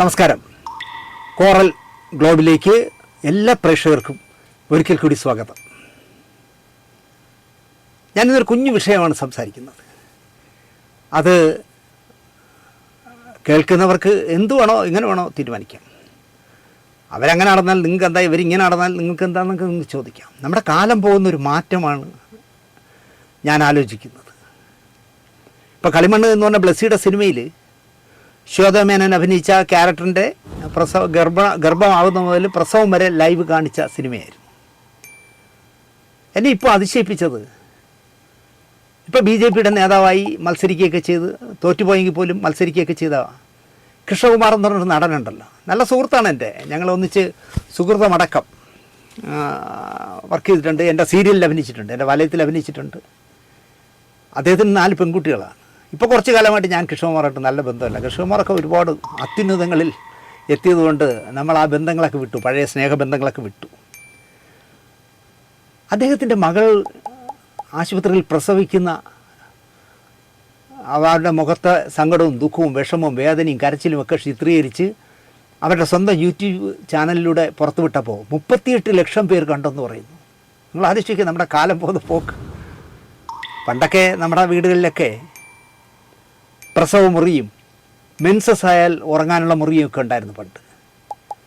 നമസ്കാരം. കോറൽ ഗ്ലോബിലേക്ക് എല്ലാ പ്രേക്ഷകർക്കും ഒരിക്കൽ കൂടി സ്വാഗതം. ഞാനിന്നൊരു കുഞ്ഞു വിഷയമാണ് സംസാരിക്കുന്നത്. അത് കേൾക്കുന്നവർക്ക് എന്ത് വേണോ ഇങ്ങനെ വേണോ തീരുമാനിക്കാം. അവരങ്ങനെ നടന്നാൽ നിങ്ങൾക്ക് എന്താ ഇവരിങ്ങനെ നടന്നാൽ നിങ്ങൾക്ക് എന്താണെന്നൊക്കെ നിങ്ങൾക്ക് ചോദിക്കാം. നമ്മുടെ കാലം പോകുന്ന ഒരു മാറ്റമാണ് ഞാൻ ആലോചിക്കുന്നത്. ഇപ്പോൾ കളിമണ്ണ് എന്ന് പറഞ്ഞ ബ്ലസ്സിയുടെ സിനിമയിൽ ശ്വേതമേനൻ അഭിനയിച്ച ക്യാരക്ടറിന്റെ പ്രസവ ഗർഭ ഗർഭമാവുന്ന മുതൽ പ്രസവം വരെ ലൈവ് കാണിച്ച സിനിമയായിരുന്നു. എന്നെ ഇപ്പോൾ അതിശയിപ്പിച്ചത്. ഇപ്പോൾ ബി ജെ പിയുടെ നേതാവായി മത്സരിക്കുകയൊക്കെ ചെയ്ത് തോറ്റുപോയെങ്കിൽ പോലും മത്സരിക്കുകയൊക്കെ ചെയ്ത കൃഷ്ണകുമാർ എന്ന് പറഞ്ഞൊരു നടനുണ്ടല്ലോ. നല്ല സുഹൃത്താണ് എന്റെ. ഞങ്ങൾ ഒന്നിച്ച് സുഹൃത്തമടക്കം വർക്ക് ചെയ്തിട്ടുണ്ട്. എന്റെ സീരിയലിൽ അഭിനയിച്ചിട്ടുണ്ട്. എന്റെ വലയത്തിൽ അഭിനയിച്ചിട്ടുണ്ട്. അദ്ദേഹത്തിന് നാല് പെൺകുട്ടികളാണ്. ഇപ്പോൾ കുറച്ച് കാലമായിട്ട് ഞാൻ കൃഷ്ണകുമാറായിട്ട് നല്ല ബന്ധമല്ല. കൃഷ്ണകുമാറൊക്കെ ഒരുപാട് അത്യുന്നതങ്ങളിൽ എത്തിയതുകൊണ്ട് നമ്മൾ ആ ബന്ധങ്ങളൊക്കെ വിട്ടു. പഴയ സ്നേഹബന്ധങ്ങളൊക്കെ വിട്ടു. അദ്ദേഹത്തിന്റെ മകൾ ആശുപത്രിയിൽ പ്രസവിക്കുന്ന അവരുടെ മുഖത്തെ സങ്കടവും ദുഃഖവും വിഷമവും വേദനയും കരച്ചിലും ഒക്കെ ചിത്രീകരിച്ച് അവരുടെ സ്വന്തം യൂട്യൂബ് ചാനലിലൂടെ പുറത്തുവിട്ടപ്പോൾ മുപ്പത്തിയെട്ട് ലക്ഷം പേർ കണ്ടെന്ന് പറയുന്നു. നിങ്ങൾ ആലോചിക്കുക നമ്മുടെ കാലം പോകുന്ന പോക്ക്. പണ്ടൊക്കെ നമ്മുടെ വീടുകളിലൊക്കെ പ്രസവ മുറിയും മെൻസസ് ആയാൽ ഉറങ്ങാനുള്ള മുറിയും ഒക്കെ ഉണ്ടായിരുന്നു പണ്ട്.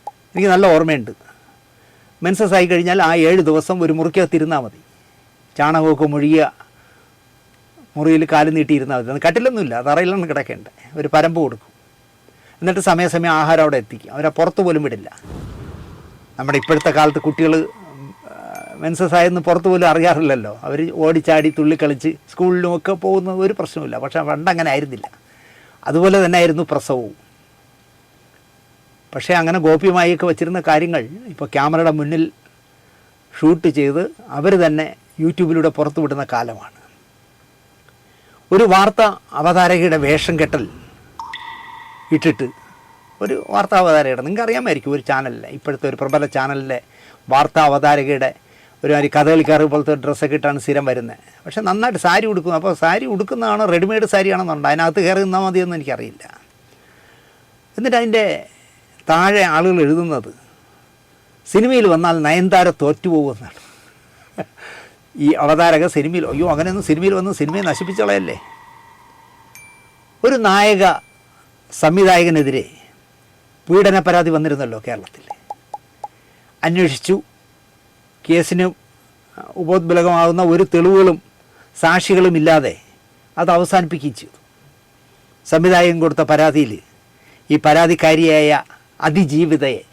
എനിക്ക് നല്ല ഓർമ്മയുണ്ട്. മെൻസസ് ആയി കഴിഞ്ഞാൽ ആ ഏഴ് ദിവസം ഒരു മുറിക്കകത്തിരുന്നാൽ മതി. ചാണകമൊക്കെ മുഴുകിയ മുറിയിൽ കാൽ നീട്ടിയിരുന്നാൽ മതി. കട്ടിലൊന്നുമില്ല തറയിലാണ് കിടക്കേണ്ടത് ഒരു പരമ്പ് കൊടുക്കും. എന്നിട്ട് സമയസമയം ആഹാരം അവിടെ എത്തിക്കും. അവരെ പുറത്ത് പോലും വിടില്ല. നമ്മുടെ ഇപ്പോഴത്തെ കാലത്ത് കുട്ടികൾ മെൻസസ് ആയെന്ന് പുറത്ത് പോലും അറിയാറില്ലല്ലോ. അവർ ഓടിച്ചാടി തുള്ളിക്കളിച്ച് സ്കൂളിലും ഒക്കെ പോകുന്ന ഒരു പ്രശ്നമില്ല പക്ഷേ പണ്ട് അങ്ങനെ ആയിരുന്നില്ല. അതുപോലെ തന്നെ ആയിരുന്നു പ്രസവവും. പക്ഷേ അങ്ങനെ ഗോപ്യമായൊക്കെ വച്ചിരുന്ന കാര്യങ്ങൾ ഇപ്പോൾ ക്യാമറയുടെ മുന്നിൽ ഷൂട്ട് ചെയ്ത് അവർ തന്നെ യൂട്യൂബിലൂടെ പുറത്തുവിടുന്ന കാലമാണ്. ഒരു വാർത്ത അവതാരകയുടെ വേഷം കെട്ടൽ ഇട്ടിട്ട് ഒരു വാർത്താ അവതാരകയുടെ നിങ്ങൾക്ക് അറിയാമായിരിക്കും ഒരു ചാനലിലെ ഇപ്പോഴത്തെ ഒരു പ്രബല ചാനലിലെ വാർത്താ അവതാരകയുടെ ഒരു മാതിരി കഥകളിക്കാർ പോലത്തെ ഡ്രസ്സൊക്കെ ഇട്ടാണ് സ്ഥിരം വരുന്നത്. പക്ഷേ നന്നായിട്ട് സാരി ഉടുക്കും. അപ്പോൾ സാരി ഉടുക്കുന്നതാണോ റെഡിമെയ്ഡ് സാരിയാണെന്നുണ്ട്? അതിനകത്ത് കയറി നിന്നാൽ മതിയെന്ന് എനിക്കറിയില്ല. എന്നിട്ട് അതിന്റെ താഴെ ആളുകൾ എഴുതുന്നത് സിനിമയിൽ വന്നാൽ നയൻതാര തോറ്റുപോകുമെന്നാണ്. ഈ അവതാരക സിനിമയിൽ അയ്യോ അങ്ങനെയൊന്നും സിനിമയിൽ വന്ന് സിനിമയെ നശിപ്പിച്ചളയല്ലേ ഒരു നായക സംവിധായകനെതിരെ പീഡന പരാതി വന്നിരുന്നല്ലോ കേരളത്തിൽ. അന്വേഷിച്ചു. കേസിന് ഉപോദ്ബലകമാകുന്ന ഒരു തെളിവുകളും സാക്ഷികളും ഇല്ലാതെ അത് അവസാനിപ്പിക്കിച്ചു സംവിധായകൻ കൊടുത്ത പരാതിയിൽ ഈ പരാതിക്കാരിയായ അതിജീവിതയെ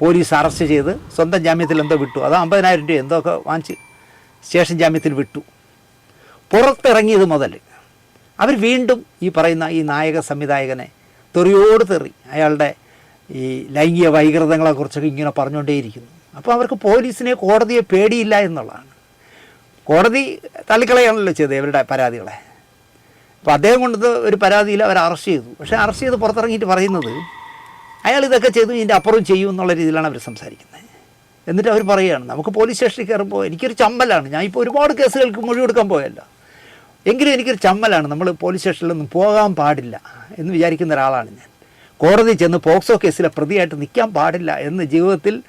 പോലീസ് അറസ്റ്റ് ചെയ്ത് സ്വന്തം ജാമ്യത്തിൽ എന്തോ വിട്ടു. അത് അമ്പതിനായിരം രൂപ എന്തോ ഒക്കെ വാങ്ങിച്ച് സ്റ്റേഷൻ ജാമ്യത്തിൽ വിട്ടു. പുറത്തിറങ്ങിയത് മുതൽ അവർ വീണ്ടും ഈ പറയുന്ന ഈ നായക സംവിധായകനെ തെറിയോട് തെറി അയാളുടെ ഈ ലൈംഗിക വൈകൃതങ്ങളെക്കുറിച്ചൊക്കെ ഇങ്ങനെ പറഞ്ഞുകൊണ്ടേയിരിക്കുന്നു. അപ്പോൾ അവർക്ക് പോലീസിനെ കോടതിയെ പേടിയില്ല എന്നുള്ളതാണ്. കോടതി തള്ളിക്കളയാണല്ലോ ചെയ്തത് ഇവരുടെ പരാതികളെ. അപ്പോൾ അദ്ദേഹം കൊണ്ടത് ഒരു പരാതിയിൽ അവർ അറസ്റ്റ് ചെയ്തു. പക്ഷേ അറസ്റ്റ് ചെയ്ത് പുറത്തിറങ്ങിയിട്ട് പറയുന്നത് അയാൾ ഇതൊക്കെ ചെയ്തു ഇതിന്റെ അപ്പുറം ചെയ്യും എന്നുള്ള രീതിയിലാണ് അവർ സംസാരിക്കുന്നത്. എന്നിട്ട് അവർ പറയുകയാണ് നമുക്ക് പോലീസ് സ്റ്റേഷനിൽ കയറുമ്പോൾ എനിക്കൊരു ചമ്മലാണ്. ഞാൻ ഇപ്പോൾ ഒരുപാട് കേസുകൾക്ക് മൊഴി കൊടുക്കാൻ പോയല്ലോ. എങ്കിലും എനിക്കൊരു ചമ്മലാണ്. നമ്മൾ പോലീസ് സ്റ്റേഷനിലൊന്നും പോകാൻ പാടില്ല എന്ന് വിചാരിക്കുന്ന ഒരാളാണ് ഞാൻ. കോടതി ചെന്ന് പോക്സോ കേസിലെ പ്രതിയായിട്ട് നിൽക്കാൻ പാടില്ല എന്ന് ജീവിതത്തിൽ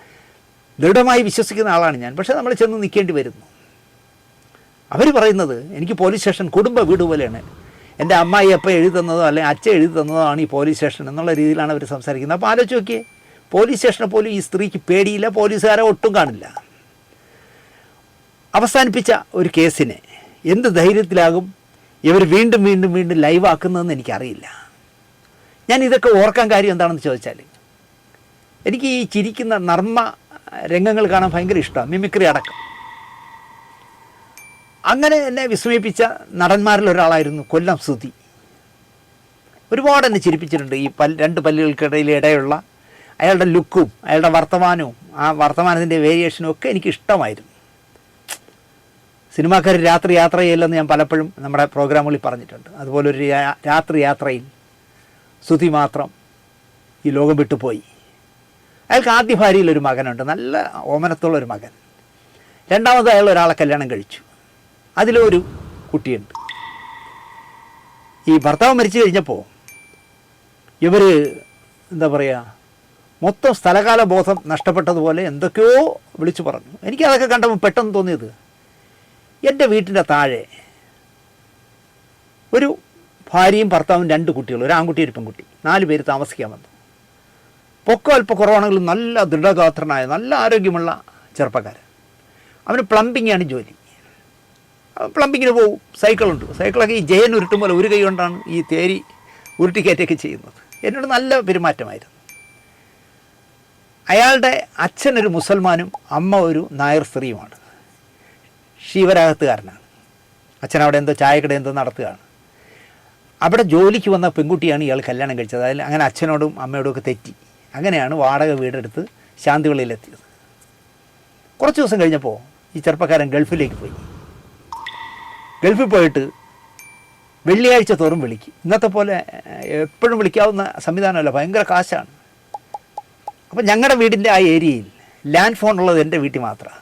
ദൃഢമായി വിശ്വസിക്കുന്ന ആളാണ് ഞാൻ. പക്ഷേ നമ്മൾ ചെന്ന് നിൽക്കേണ്ടി വരുന്നു. അവർ പറയുന്നത് എനിക്ക് പോലീസ് സ്റ്റേഷൻ കുടുംബ വീട് പോലെയാണ്. എന്റെ അമ്മായി അപ്പം എഴുതി തന്നതോ അല്ലെങ്കിൽ അച്ഛൻ എഴുതി തന്നതോ ആണ് ഈ പോലീസ് സ്റ്റേഷൻ എന്നുള്ള രീതിയിലാണ് അവർ സംസാരിക്കുന്നത്. അപ്പോൾ ആലോചിച്ച് നോക്കിയേ പോലീസ് സ്റ്റേഷനെ പോലും ഈ സ്ത്രീക്ക് പേടിയില്ല പോലീസുകാരെ ഒട്ടും കാണില്ല. അവസാനിപ്പിച്ച ഒരു കേസിനെ എന്ത് ധൈര്യത്തിലാകും? ഇവർ വീണ്ടും വീണ്ടും വീണ്ടും ലൈവാക്കുന്നതെന്ന് എനിക്കറിയില്ല. ഞാൻ ഇതൊക്കെ ഓർക്കാൻ കാര്യം എന്താണെന്ന് ചോദിച്ചാൽ എനിക്ക് ഈ ചിരിക്കുന്ന നർമ്മ രംഗങ്ങൾ കാണാൻ ഭയങ്കര ഇഷ്ടമാണ്. മിമിക്രി അടക്കം. അങ്ങനെ എന്നെ വിസ്മയിപ്പിച്ച നടന്മാരിൽ ഒരാളായിരുന്നു കൊല്ലം സുതി ഒരുപാട് എന്നെ ചിരിപ്പിച്ചിട്ടുണ്ട്. ഈ പല്ല് രണ്ട് പല്ലുകൾക്കിടയിൽ ഇടയുള്ള അയാളുടെ ലുക്കും അയാളുടെ വർത്തമാനവും ആ വർത്തമാനത്തിന്റെ വേരിയേഷനും ഒക്കെ എനിക്ക് ഇഷ്ടമായിരുന്നു. സിനിമാക്കാർ രാത്രി യാത്ര ചെയ്യില്ലെന്ന് ഞാൻ പലപ്പോഴും നമ്മുടെ പ്രോഗ്രാമുകളിൽ പറഞ്ഞിട്ടുണ്ട്. അതുപോലെ ഒരു രാത്രി യാത്രയിൽ സുതി മാത്രം ഈ ലോകം വിട്ടുപോയി. അയാൾക്ക് ആദ്യ ഭാര്യയിലൊരു മകനുണ്ട്. നല്ല ഓമനത്തുള്ള ഒരു മകൻ. രണ്ടാമത് അയാൾ ഒരാളെ കല്യാണം കഴിച്ചു. അതിലൊരു കുട്ടിയുണ്ട്. ഈ ഭർത്താവ് മരിച്ചു കഴിഞ്ഞപ്പോൾ ഇവർ എന്താ പറയുക മൊത്തം സ്ഥലകാല ബോധം നഷ്ടപ്പെട്ടതുപോലെ എന്തൊക്കെയോ വിളിച്ചു പറഞ്ഞു. എനിക്കതൊക്കെ കണ്ടപ്പോൾ പെട്ടെന്ന് തോന്നിയത് എന്റെ വീട്ടിന്റെ താഴെ ഒരു ഭാര്യയും ഭർത്താവും രണ്ട് കുട്ടികൾ ഒരു ആൺകുട്ടി ഒരു പെൺകുട്ടി നാല് പേര് താമസിക്കാൻ വന്നു. പൊക്കം അല്പം കുറവാണെങ്കിലും നല്ല ദൃഢഗാത്രനായ നല്ല ആരോഗ്യമുള്ള ചെറുപ്പക്കാരൻ. അവന് പ്ലംബിങ്ങാണ് ജോലി. പ്ലംബിങ്ങിന് പോകും സൈക്കിളുണ്ട് സൈക്കിളൊക്കെ ഈ ജയൻ ഉരുട്ടും പോലെ ഒരു കൈ കൊണ്ടാണ് ഈ തേരി ഉരുട്ടിക്കയറ്റൊക്കെ ചെയ്യുന്നത്. എന്നോട് നല്ല പെരുമാറ്റമായിരുന്നു. അയാളുടെ അച്ഛനൊരു മുസൽമാനും അമ്മ ഒരു നായർ സ്ത്രീയുമാണ്. ശിവരാഗത്തുകാരനാണ്. അച്ഛൻ അവിടെ എന്തോ ചായക്കട എന്തോ നടത്തുകയാണ്. അവിടെ ജോലിക്ക് വന്ന പെൺകുട്ടിയാണ് ഇയാൾ കല്യാണം കഴിച്ചത്. അതിൽ അങ്ങനെ അച്ഛനോടും അമ്മയോടും ഒക്കെ തെറ്റി. അങ്ങനെയാണ് വാടക വീടെടുത്ത് ശാന്തിവിളയിലെത്തിയത്. കുറച്ച് ദിവസം കഴിഞ്ഞപ്പോൾ ഈ ചെറുപ്പക്കാരൻ ഗൾഫിലേക്ക് പോയി. ഗൾഫിൽ പോയിട്ട് വെള്ളിയാഴ്ച തോറും വിളിക്കും. ഇന്നത്തെ പോലെ എപ്പോഴും വിളിക്കാവുന്ന സംവിധാനമല്ല ഭയങ്കര കാശാണ്. അപ്പം ഞങ്ങളുടെ വീടിന്റെ ആ ഏരിയയിൽ ലാൻഡ് ഫോൺ ഉള്ളത് എന്റെ വീട്ടിൽ മാത്രമാണ്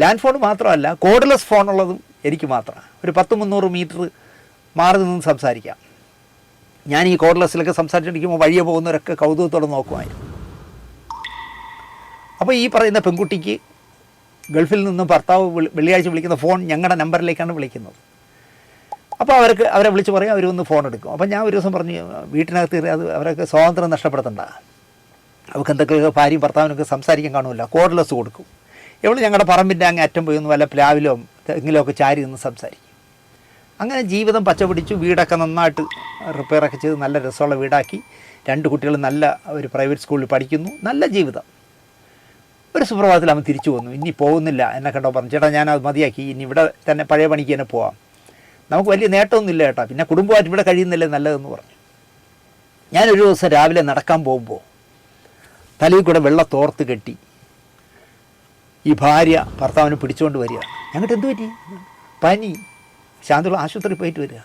ലാൻഡ് ഫോൺ മാത്രമല്ല കോഡ്ലെസ് ഫോൺ ഉള്ളതും എനിക്ക് മാത്രമാണ് ഒരു പത്ത് മുന്നൂറ് മീറ്റർ മാറി നിന്ന് സംസാരിക്കാം. ഞാൻ ഈ കോർലെസ്സിലൊക്കെ സംസാരിച്ചിരിക്കുമ്പോൾ വഴിയെ പോകുന്നവരൊക്കെ കൗതുകത്തോടെ നോക്കുമായിരുന്നു. അപ്പോൾ ഈ പറയുന്ന പെൺകുട്ടിക്ക് ഗൾഫിൽ നിന്നും ഭർത്താവ് വെള്ളിയാഴ്ച വിളിക്കുന്ന ഫോൺ ഞങ്ങളുടെ നമ്പറിലേക്കാണ് വിളിക്കുന്നത്. അപ്പോൾ അവർക്ക് അവരെ വിളിച്ച് പറയും അവർ ഒന്ന് ഫോൺ എടുക്കും. അപ്പോൾ ഞാൻ ഒരു ദിവസം പറഞ്ഞു വീട്ടിനകത്ത് കയറി അത് അവരൊക്കെ സ്വാതന്ത്ര്യം നഷ്ടപ്പെടുത്തണ്ട. അവർക്ക് എന്തൊക്കെയൊക്കെ ഭാര്യയും ഭർത്താവിനൊക്കെ സംസാരിക്കാൻ കാണുമല്ല കോഡ്ലെസ് കൊടുക്കും. എവിടെ ഞങ്ങളുടെ പറമ്പിന്റെ അങ്ങ് അറ്റം പോയി ഒന്ന് വല്ല പ്ലാവിലോ തെങ്ങിലോ ഒക്കെ ചാരി നിന്ന് സംസാരിക്കും. അങ്ങനെ ജീവിതം പച്ച പിടിച്ചു വീടൊക്കെ നന്നായിട്ട് റിപ്പയറൊക്കെ ചെയ്ത് നല്ല രസമുള്ള വീടാക്കി. രണ്ട് കുട്ടികൾ നല്ല ഒരു പ്രൈവറ്റ് സ്കൂളിൽ പഠിക്കുന്നു. നല്ല ജീവിതം. ഒരു സുപ്രഭാതത്തിൽ അവൻ തിരിച്ചു വന്നു. ഇനി പോകുന്നില്ല എന്നെ കണ്ടോ പറഞ്ഞു. ചേട്ടാ ഞാൻ അത് മതിയാക്കി. ഇനി ഇവിടെ തന്നെ പഴയ പണിക്ക് തന്നെ പോവാം. നമുക്ക് വലിയ നേട്ടമൊന്നുമില്ല ചേട്ടാ. പിന്നെ കുടുംബമായിട്ട് ഇവിടെ കഴിയുന്നില്ലേ നല്ലതെന്ന് പറഞ്ഞു. ഞാനൊരു ദിവസം രാവിലെ നടക്കാൻ പോകുമ്പോൾ തലയിൽ കൂടെ വെള്ള തോർത്ത് കെട്ടി ഈ ഭാര്യ ഭർത്താവിനെ പിടിച്ചുകൊണ്ട് വരിക ഞങ്ങൾക്ക് എന്ത് പറ്റി? പനി. ശാന്തിയുള്ള ആശുപത്രിയിൽ പോയിട്ട് വരിക.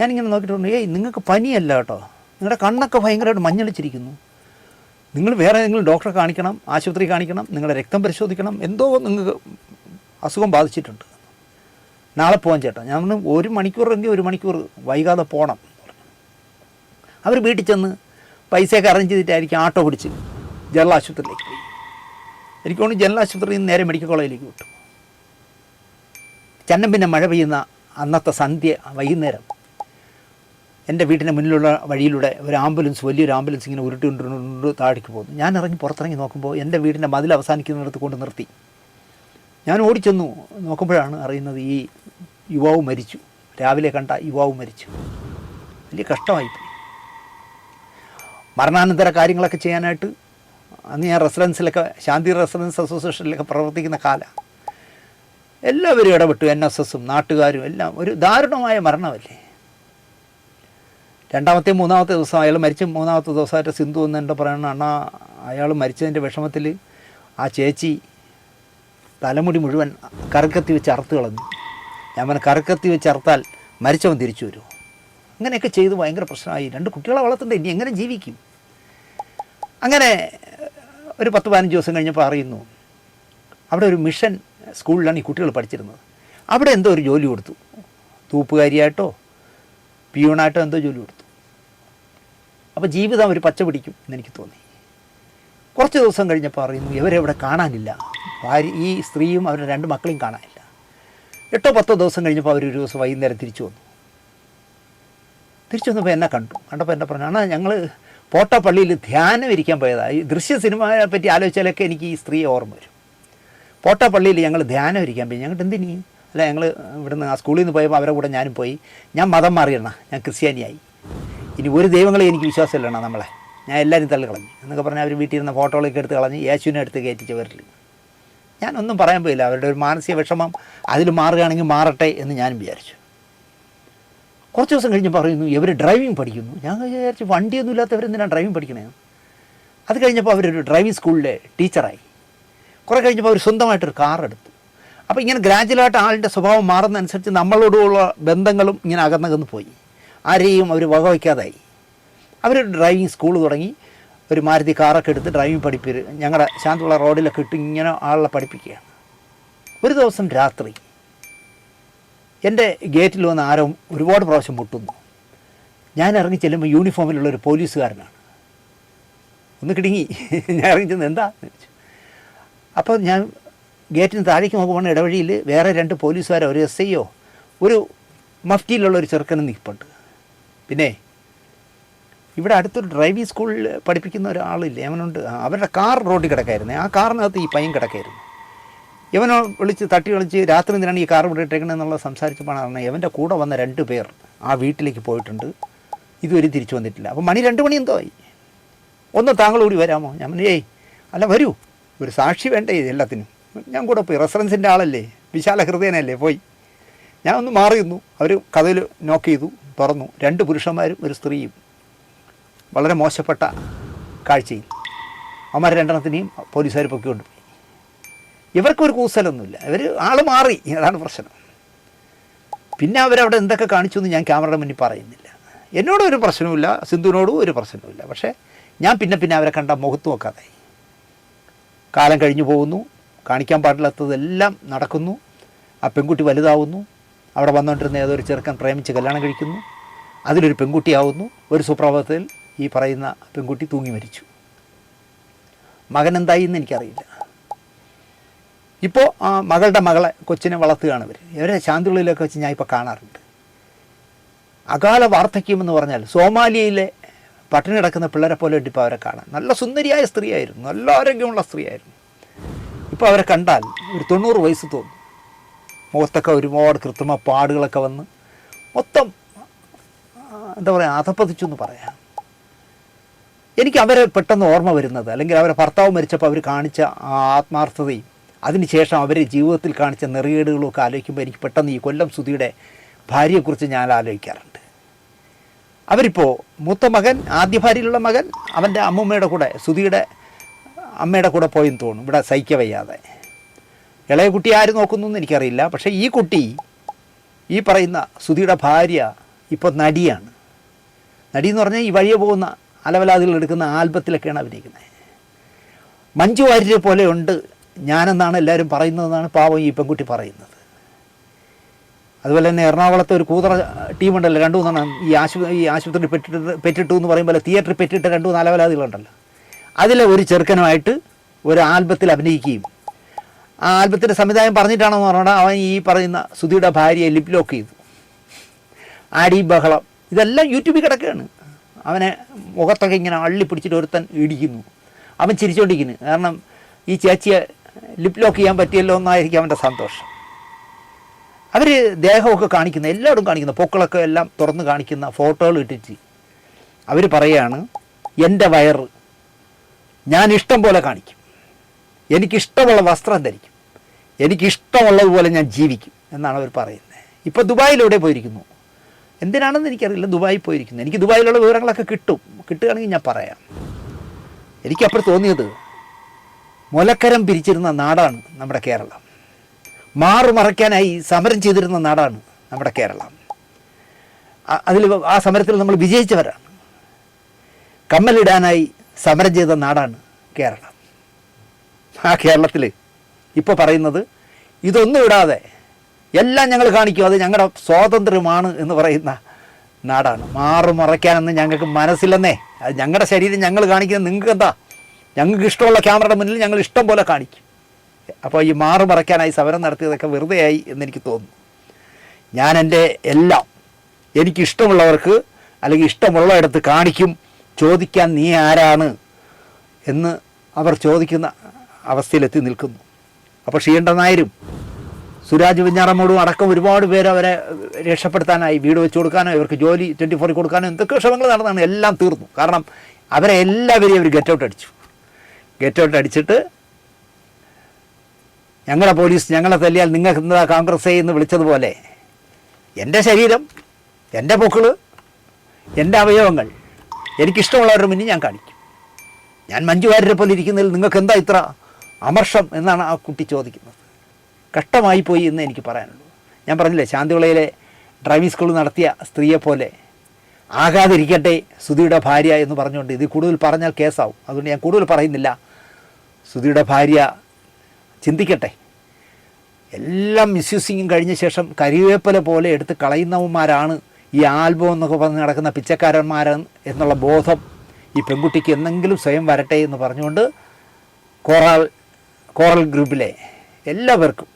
ഞാനിങ്ങനെ നോക്കിയിട്ട് പറഞ്ഞു ഏയ് നിങ്ങൾക്ക് പനിയല്ല കേട്ടോ. നിങ്ങളുടെ കണ്ണൊക്കെ ഭയങ്കരമായിട്ട് മഞ്ഞളിച്ചിരിക്കുന്നു. നിങ്ങൾ വേറെ ഏതെങ്കിലും ഡോക്ടറെ കാണിക്കണം ആശുപത്രി കാണിക്കണം നിങ്ങളുടെ രക്തം പരിശോധിക്കണം എന്തോ നിങ്ങൾക്ക് അസുഖം ബാധിച്ചിട്ടുണ്ട്. നാളെ പോകാൻ ചേട്ടാ. ഞാൻ ഒരു മണിക്കൂറെങ്കിൽ ഒരു മണിക്കൂർ വൈകാതെ പോകണം അവർ വീട്ടിൽ ചെന്ന് പൈസയൊക്കെ അറേഞ്ച് ചെയ്തിട്ടായിരിക്കും ആട്ടോ പിടിച്ച് ജനറൽ ആശുപത്രിയിലേക്ക് പോയി. ജനറൽ ആശുപത്രിയിൽ നിന്ന് നേരെ മെഡിക്കൽ കോളേജിലേക്ക് വിട്ടു. ചന്നം പിന്നെ മഴ പെയ്യുന്ന അന്നത്തെ സന്ധ്യ വൈകുന്നേരം. എന്റെ വീട്ടിന്റെ മുന്നിലുള്ള വഴിയിലൂടെ ഒരു ആംബുലൻസ് വലിയൊരു ആംബുലൻസ് ഇങ്ങനെ ഉരുട്ടി ഉരുണ്ട് താഴേക്ക് പോകുന്നു. ഞാൻ ഇറങ്ങി പുറത്തിറങ്ങി നോക്കുമ്പോൾ എന്റെ വീടിന്റെ മതിൽ അവസാനിക്കുന്നിടത്ത് കൊണ്ട് നിർത്തി. ഞാൻ ഓടിച്ചെന്നു നോക്കുമ്പോഴാണ് അറിയുന്നത് ഈ യുവാവ് മരിച്ചു. രാവിലെ കണ്ട യുവാവ് മരിച്ചു. വലിയ കഷ്ടമായിപ്പോയി മരണാനന്തര കാര്യങ്ങളൊക്കെ ചെയ്യാനായിട്ട് അന്ന് ഞാൻ റെസിഡൻസിലൊക്കെ ശാന്തി റെസിഡൻസ് അസോസിയേഷനിലൊക്കെ പ്രവർത്തിക്കുന്ന കാലം. എല്ലാവരും ഇടപെട്ടു എൻ എസ് എസും നാട്ടുകാരും എല്ലാം. ഒരു ദാരുണമായ മരണമല്ലേ? രണ്ടാമത്തെ മൂന്നാമത്തെ ദിവസം അയാൾ മരിച്ച. മൂന്നാമത്തെ ദിവസമായിട്ട് സിന്ധു എന്ന് എന്റെ പറയണ അണ്ണാ അയാൾ മരിച്ചതിന്റെ വിഷമത്തിൽ ആ ചേച്ചി തലമുടി മുഴുവൻ കറുക്കത്തി വെച്ച് അറുത്ത് കളഞ്ഞു. ഞാൻ പറഞ്ഞു കറുക്കത്തി വെച്ച് അറുത്താൽ മരിച്ചവൻ തിരിച്ചു വരുമോ? അങ്ങനെയൊക്കെ ചെയ്ത് ഭയങ്കര പ്രശ്നമായി. രണ്ട് കുട്ടികളെ വളർത്തണ്ടേ ഇനി എങ്ങനെ ജീവിക്കും? അങ്ങനെ ഒരു പത്ത് പതിനഞ്ച് ദിവസം കഴിഞ്ഞപ്പോൾ അറിയുന്നു അവിടെ ഒരു മിഷൻ സ്കൂളിലാണ് ഈ കുട്ടികൾ പഠിച്ചിരുന്നത്. അവിടെ എന്തോ ഒരു ജോലി കൊടുത്തു. തൂപ്പുകാരിയായിട്ടോ പിയൂണായിട്ടോ എന്തോ ജോലി കൊടുത്തു. അപ്പോൾ ജീവിതം ഒരു പച്ച പിടിക്കും എന്നെനിക്ക് തോന്നി. കുറച്ച് ദിവസം കഴിഞ്ഞപ്പോൾ അറിയുന്നു ഇവരെ ഇവിടെ കാണാനില്ല. ഭാര്യ ഈ സ്ത്രീയും അവരുടെ രണ്ട് മക്കളെയും കാണാനില്ല. എട്ടോ പത്തോ ദിവസം കഴിഞ്ഞപ്പോൾ അവർ ഒരു ദിവസം വൈകുന്നേരം തിരിച്ചു വന്നു. തിരിച്ചു വന്നപ്പോൾ എന്നെ കണ്ടു. കണ്ടപ്പോൾ എന്നെ പറഞ്ഞു അണ്ണാ ഞങ്ങൾ പോട്ടപ്പള്ളിയിൽ ധ്യാനം ഇരിക്കാൻ പോയതാണ് ഈ ദൃശ്യ സിനിമയെ പറ്റി ആലോചിച്ചാലൊക്കെ എനിക്ക് ഈ സ്ത്രീയെ ഓർമ്മ വരും. പോട്ടപ്പള്ളിയിൽ ഞങ്ങൾ ധ്യാനം ഇരിക്കാൻ പോയി. ഞങ്ങൾക്ക് എന്തിനീ? അല്ല ഞങ്ങൾ ഇവിടുന്ന് ആ സ്കൂളിൽ നിന്ന് പോയപ്പോൾ അവരെ കൂടെ ഞാനും പോയി. ഞാൻ മതം മാറിയണ്ണ. ഞാൻ ക്രിസ്ത്യാനിയായി. ഇനി ഒരു ദൈവങ്ങളെ എനിക്ക് വിശ്വാസമില്ലണം നമ്മളെ. ഞാൻ എല്ലാവരും തള്ളി കളഞ്ഞു എന്നൊക്കെ പറഞ്ഞാൽ അവർ വീട്ടിൽ ഇരുന്ന ഫോട്ടോകളൊക്കെ എടുത്ത് കളഞ്ഞ് യേശുവിനെ എടുത്ത് കയറ്റിച്ച് വരില്ല ഞാനൊന്നും പറയാൻ പോയില്ല. അവരുടെ ഒരു മാനസിക വിഷമം അതിൽ മാറുകയാണെങ്കിൽ മാറട്ടെ എന്ന് ഞാനും വിചാരിച്ചു. കുറച്ച് ദിവസം കഴിഞ്ഞ് പറയുന്നു ഇവർ ഡ്രൈവിംഗ് പഠിക്കുന്നു. ഞാൻ വിചാരിച്ചു വണ്ടിയൊന്നും ഇല്ലാത്തവരെന്തിനാണ് ഡ്രൈവിംഗ് പഠിക്കണേ? അത് കഴിഞ്ഞപ്പോൾ അവരൊരു ഡ്രൈവിംഗ് സ്കൂളിലെ ടീച്ചറായി കുറേ കഴിഞ്ഞപ്പോൾ അവർ സ്വന്തമായിട്ടൊരു കാർ എടുത്തു. അപ്പോൾ ഇങ്ങനെ ഗ്രാജുവലായിട്ട് ആളിന്റെ സ്വഭാവം മാറുന്നതനുസരിച്ച് നമ്മളോടുള്ള ബന്ധങ്ങളും ഇങ്ങനെ അകന്നകന്ന് പോയി. ആരെയും അവർ വകവയ്ക്കാതായി. അവർ ഡ്രൈവിംഗ് സ്കൂൾ തുടങ്ങി. ഒരു മാരുതി കാറൊക്കെ എടുത്ത് ഡ്രൈവിംഗ് പഠിപ്പിര് ഞങ്ങളുടെ ശാന്തുള്ള റോഡിലൊക്കെ ഇട്ട് ഇങ്ങനെ ആളെ പഠിപ്പിക്കുകയാണ്. ഒരു ദിവസം രാത്രി എന്റെ ഗേറ്റിൽ വന്ന് ആരോ ഒരുപാട് പ്രാവശ്യം മുട്ടുന്നു. ഞാൻ ഇറങ്ങി ചെല്ലുമ്പോൾ യൂണിഫോമിലുള്ള ഒരു പോലീസുകാരനാണ്. ഒന്ന് കിടുങ്ങി. ഞാൻ ഇറങ്ങി ചെന്ന് എന്താ ചോദിച്ചു. അപ്പോൾ ഞാൻ ഗേറ്റിന് താഴേക്ക് നോക്കുമ്പോൾ ഇടവഴിയിൽ വേറെ രണ്ട് പോലീസുകാരോ ഒരു എസ് ഐയോ ഒരു മഫ്റ്റിയിലുള്ള ഒരു ചെറുക്കനും നിൽപ്പുണ്ട്. പിന്നെ ഇവിടെ അടുത്തൊരു ഡ്രൈവിംഗ് സ്കൂളിൽ പഠിപ്പിക്കുന്ന ഒരാളില്ല അവനുണ്ട്. അവരുടെ കാർ റോഡിൽ കിടക്കായിരുന്നു. ആ കാറിനകത്ത് ഈ പയ്യൻ കിടക്കായിരുന്നു. ഇവനോ വിളിച്ച് തട്ടി വിളിച്ച് രാത്രി എന്തിനാണ് ഈ കാർ ഇവിടെ ഇട്ടേക്കണമെന്നുള്ള സംസാരിച്ചപ്പോഴാണ് ഇവന്റെ കൂടെ വന്ന രണ്ട് പേർ ആ വീട്ടിലേക്ക് പോയിട്ടുണ്ട്. ഇതുവരെ തിരിച്ചു വന്നിട്ടില്ല. അപ്പോൾ മണി രണ്ട് മണി എന്തോ ആയി. ഒന്ന് താങ്കൾ കൂടി വരാമോ? ഞാൻ ഏയ് അല്ല വരൂ. ഒരു സാക്ഷി വേണ്ടേ എല്ലാത്തിനും? ഞാൻ കൂടെ പോയി. റെഫറൻസിന്റെ ആളല്ലേ? വിശാല ഹൃദയനല്ലേ? പോയി. ഞാൻ ഒന്ന് മാറി നിന്നു. അവർ കഥയിൽ നോക്ക് ചെയ്തു തുറന്നു. രണ്ട് പുരുഷന്മാരും ഒരു സ്ത്രീയും. വളരെ മോശപ്പെട്ട കാഴ്ചയിൽ. അമ്മമാർ രണ്ടെണ്ണത്തിനെയും പോലീസുകാർ പൊക്കിക്കൊണ്ടുപോയി ഇവർക്കൊരു കൂസലൊന്നുമില്ല. ഇവർ ആൾ മാറി. അതാണ് പ്രശ്നം. പിന്നെ അവരവിടെ എന്തൊക്കെ കാണിച്ചു എന്ന് ഞാൻ ക്യാമറയുടെ മുന്നിൽ പറയുന്നില്ല. എന്നോടും ഒരു പ്രശ്നവുമില്ല. സിന്ധുവിനോടും ഒരു പ്രശ്നവുമില്ല. പക്ഷേ ഞാൻ പിന്നെ പിന്നെ അവരെ കണ്ട മുഖത്ത് നോക്കാതായി. കാലം കഴിഞ്ഞു പോകുന്നു. കാണിക്കാൻ പാടില്ലാത്തതെല്ലാം നടക്കുന്നു. ആ പെൺകുട്ടി വലുതാവുന്നു. അവിടെ വന്നുകൊണ്ടിരുന്ന ഏതൊരു ചെറുക്കൻ പ്രേമിച്ച് കല്യാണം കഴിക്കുന്നു. അതിലൊരു പെൺകുട്ടിയാവുന്നു. ഒരു സുപ്രഭാതത്തിൽ ഈ പറയുന്ന പെൺകുട്ടി തൂങ്ങി മരിച്ചു. മകൻ എന്തായി എന്ന് എനിക്കറിയില്ല. ഇപ്പോൾ മകളുടെ മകളെ കൊച്ചിനെ വളർത്തുകയാണ് ഇവർ ഇവരെ ശാന്തികളിലൊക്കെ വെച്ച് ഞാൻ ഇപ്പോൾ കാണാറുണ്ട്. അകാല വാർദ്ധക്യം എന്ന് പറഞ്ഞാൽ സോമാലിയയിലെ പട്ടിണി കിടക്കുന്ന പിള്ളേരെ പോലെ ഇട്ടിപ്പോൾ അവരെ കാണാൻ നല്ല സുന്ദരിയായ സ്ത്രീയായിരുന്നു. നല്ല ആരോഗ്യമുള്ള സ്ത്രീയായിരുന്നു. ഇപ്പോൾ അവരെ കണ്ടാൽ ഒരു തൊണ്ണൂറ് വയസ്സ് തോന്നും. മുഖത്തൊക്കെ ഒരുപാട് കൃത്രിമ പാടുകളൊക്കെ വന്ന് മൊത്തം എന്താ പറയുക അധപ്പതിച്ചു എന്ന് പറയാം. എനിക്ക് അവരെ പെട്ടെന്ന് ഓർമ്മ വരുന്നത് അല്ലെങ്കിൽ അവരെ ഭർത്താവ് മരിച്ചപ്പോൾ അവർ കാണിച്ച ആത്മാർത്ഥതയും അതിനുശേഷം അവർ ജീവിതത്തിൽ കാണിച്ച നെറുകേടുകളും ഒക്കെ ആലോചിക്കുമ്പോൾ എനിക്ക് പെട്ടെന്ന് ഈ കൊല്ലം സുധിയുടെ ഭാര്യയെക്കുറിച്ച് ഞാൻ ആലോചിക്കാറുണ്ട്. അവരിപ്പോൾ മൂത്ത മകൻ ആദ്യ ഭാര്യയിലുള്ള മകൻ അവന്റെ അമ്മൂമ്മയുടെ കൂടെ സുധിയുടെ അമ്മയുടെ കൂടെ പോയെന്ന് തോന്നും ഇവിടെ സഹിക്ക വയ്യാതെ. ഇളയ കുട്ടി ആര് നോക്കുന്നു എന്ന് എനിക്കറിയില്ല. പക്ഷേ ഈ കുട്ടി ഈ പറയുന്ന സുധിയുടെ ഭാര്യ ഇപ്പോൾ നടിയാണ്. നടി എന്ന് പറഞ്ഞാൽ ഈ വഴിയെ പോകുന്ന അലവലാദികൾ എടുക്കുന്ന ആൽബത്തിലൊക്കെയാണ് അഭിനയിക്കുന്നത്. മഞ്ജു വാര്യരെ പോലെയുണ്ട് ഞാനെന്നാണ് എല്ലാവരും പറയുന്നതെന്നാണ് പാവം ഈ പെൺകുട്ടി പറയുന്നത്. അതുപോലെ തന്നെ എറണാകുളത്തെ ഒരു കൂതറ ടീമുണ്ടല്ലോ രണ്ടു മൂന്നെണ്ണം. ഈ ആശു ഈ ആശുപത്രി പെറ്റിട്ട് പെറ്റിട്ടു എന്ന് പറയുമ്പോൾ തിയേറ്ററിൽ പെറ്റിട്ട് രണ്ടു മൂന്ന് അലവലാദികളുണ്ടല്ലോ. അതിലെ ഒരു ചെറുക്കനുമായിട്ട് ഒരു ആൽബത്തിൽ അഭിനയിക്കുകയും ആ ആൽബത്തിന്റെ സംവിധാനം പറഞ്ഞിട്ടാണെന്ന് പറഞ്ഞാൽ അവൻ ഈ പറയുന്ന സുധിയുടെ ഭാര്യയെ ലിപ് ലോക്ക് ചെയ്തു. ആടി ബഹളം. ഇതെല്ലാം യൂട്യൂബിൽ കിടക്കുകയാണ്. അവനെ മുഖത്തൊക്കെ ഇങ്ങനെ അള്ളി പിടിച്ചിട്ട് ഒരുത്തൻ ഇടിക്കുന്നു. അവൻ ചിരിച്ചോണ്ടിരിക്കുന്നു. കാരണം ഈ ചേച്ചിയെ ലിപ് ലോക്ക് ചെയ്യാൻ പറ്റിയല്ലോ എന്നായിരിക്കും അവന്റെ സന്തോഷം. അവർ ദേഹമൊക്കെ കാണിക്കുന്ന എല്ലായിടും കാണിക്കുന്ന പൊക്കളൊക്കെ എല്ലാം തുറന്ന് കാണിക്കുന്ന ഫോട്ടോകൾ ഇട്ടിട്ട് അവർ പറയുകയാണ് എന്റെ വയറ് ഞാൻ ഇഷ്ടം പോലെ കാണിക്കും. എനിക്കിഷ്ടമുള്ള വസ്ത്രം ധരിക്കും. എനിക്കിഷ്ടമുള്ളതുപോലെ ഞാൻ ജീവിക്കും. എന്നാണ് അവർ പറയുന്നത്. ഇപ്പോൾ ദുബായിലൂടെ പോയിരിക്കുന്നു? എന്തിനാണെന്ന് എനിക്കറിയില്ല. ദുബായിൽ പോയിരിക്കുന്നു. എനിക്ക് ദുബായിലുള്ള വിവരങ്ങളൊക്കെ കിട്ടും. കിട്ടുകയാണെങ്കിൽ ഞാൻ പറയാം. എനിക്കപ്പോൾ തോന്നിയത് മുലക്കരം പിരിച്ചിരുന്ന നാടാണ് നമ്മുടെ കേരളം. മാറുമറയ്ക്കാനായി സമരം ചെയ്തിരുന്ന നാടാണ് നമ്മുടെ കേരളം. അതിൽ ആ സമരത്തിൽ നമ്മൾ വിജയിച്ചവരാണ്. കമ്മലിടാനായി സമരം ചെയ്ത നാടാണ് കേരളം. ആ കേരളത്തിൽ ഇപ്പോൾ പറയുന്നത് ഇതൊന്നും ഇടാതെ എല്ലാം ഞങ്ങൾ കാണിക്കും അത് ഞങ്ങളുടെ സ്വാതന്ത്ര്യമാണ് എന്ന് പറയുന്ന നാടാണ്. മാറു മറയ്ക്കാനൊന്നും ഞങ്ങൾക്ക് മനസ്സില്ലെന്നേ. അത് ഞങ്ങളുടെ ശരീരം ഞങ്ങൾ കാണിക്കുന്നത് നിങ്ങൾക്ക് എന്താ? ഞങ്ങൾക്ക് ഇഷ്ടമുള്ള ക്യാമറയുടെ മുന്നിൽ ഞങ്ങൾ ഇഷ്ടം പോലെ കാണിക്കും. അപ്പോൾ ഈ മാറു മറയ്ക്കാനായി സമരം നടത്തിയതൊക്കെ വെറുതെയായി എന്നെനിക്ക് തോന്നുന്നു. ഞാൻ എന്റെ എല്ലാം എനിക്കിഷ്ടമുള്ളവർക്ക് അല്ലെങ്കിൽ ഇഷ്ടമുള്ളയിടത്ത് കാണിക്കും ചോദിക്കാൻ നീ ആരാണ് എന്ന് അവർ ചോദിക്കുന്ന അവസ്ഥയിലെത്തി നിൽക്കുന്നു. അപ്പോൾ ഷീണ്ട നായരും സുരാജ് വെഞ്ഞാറമ്മോടും അടക്കം ഒരുപാട് പേര് അവരെ രക്ഷപ്പെടുത്താനായി വീട് വെച്ച് കൊടുക്കാനോ ഇവർക്ക് ജോലി ട്വന്റി ഫോറിൽ കൊടുക്കാനോ എന്തൊക്കെ ശ്രമങ്ങൾ നടന്നാണ് എല്ലാം തീർന്നു. കാരണം അവരെ എല്ലാവരെയും അവർ ഗെറ്റ് ഔട്ട് അടിച്ചു. ഗെറ്റ് ഔട്ട് അടിച്ചിട്ട് ഞങ്ങളുടെ പോലീസ് ഞങ്ങളെ തല്ലിയാൽ നിങ്ങൾ എന്താ കോൺഗ്രസ് എന്ന് വിളിച്ചതുപോലെ. എന്റെ ശരീരം എന്റെ പൊക്കിൾ എന്റെ അവയവങ്ങൾ എനിക്കിഷ്ടമുള്ളവരുടെ മുന്നിൽ ഞാൻ കാണിക്കും. ഞാൻ മഞ്ജു പോലെ ഇരിക്കുന്നതിൽ നിങ്ങൾക്ക് എന്താ ഇത്ര അമർഷം എന്നാണ് ആ കുട്ടി ചോദിക്കുന്നത്. കഷ്ടമായി പോയി എന്ന് എനിക്ക് പറയാനുള്ളൂ. ഞാൻ പറഞ്ഞില്ലേ ശാന്തിവിളയിലെ ഡ്രൈവിംഗ് സ്കൂൾ നടത്തിയ സ്ത്രീയെപ്പോലെ ആകാതിരിക്കട്ടെ സുധിയുടെ ഭാര്യ എന്ന് പറഞ്ഞുകൊണ്ട് ഇത് കൂടുതൽ പറഞ്ഞാൽ കേസാവും. അതുകൊണ്ട് ഞാൻ കൂടുതൽ പറയുന്നില്ല. സുധിയുടെ ഭാര്യ ചിന്തിക്കട്ടെ. എല്ലാം മിസ്യൂസിങ്ങും കഴിഞ്ഞ ശേഷം കരിവേപ്പല പോലെ എടുത്ത് കളയുന്നവന്മാരാണ് ഈ ആൽബം എന്നൊക്കെ പറഞ്ഞ് നടക്കുന്ന പിച്ചക്കാരന്മാർ എന്നുള്ള ബോധം ഈ പെൺകുട്ടിക്ക് എന്തെങ്കിലും സ്വയം വരട്ടെ എന്ന് പറഞ്ഞുകൊണ്ട് കോറൽ കോറൽ ഗ്രൂപ്പിലെ എല്ലാവർക്കും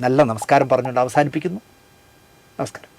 നല്ല നമസ്കാരം പറഞ്ഞുകൊണ്ട് അവസാനിപ്പിക്കുന്നു. നമസ്കാരം.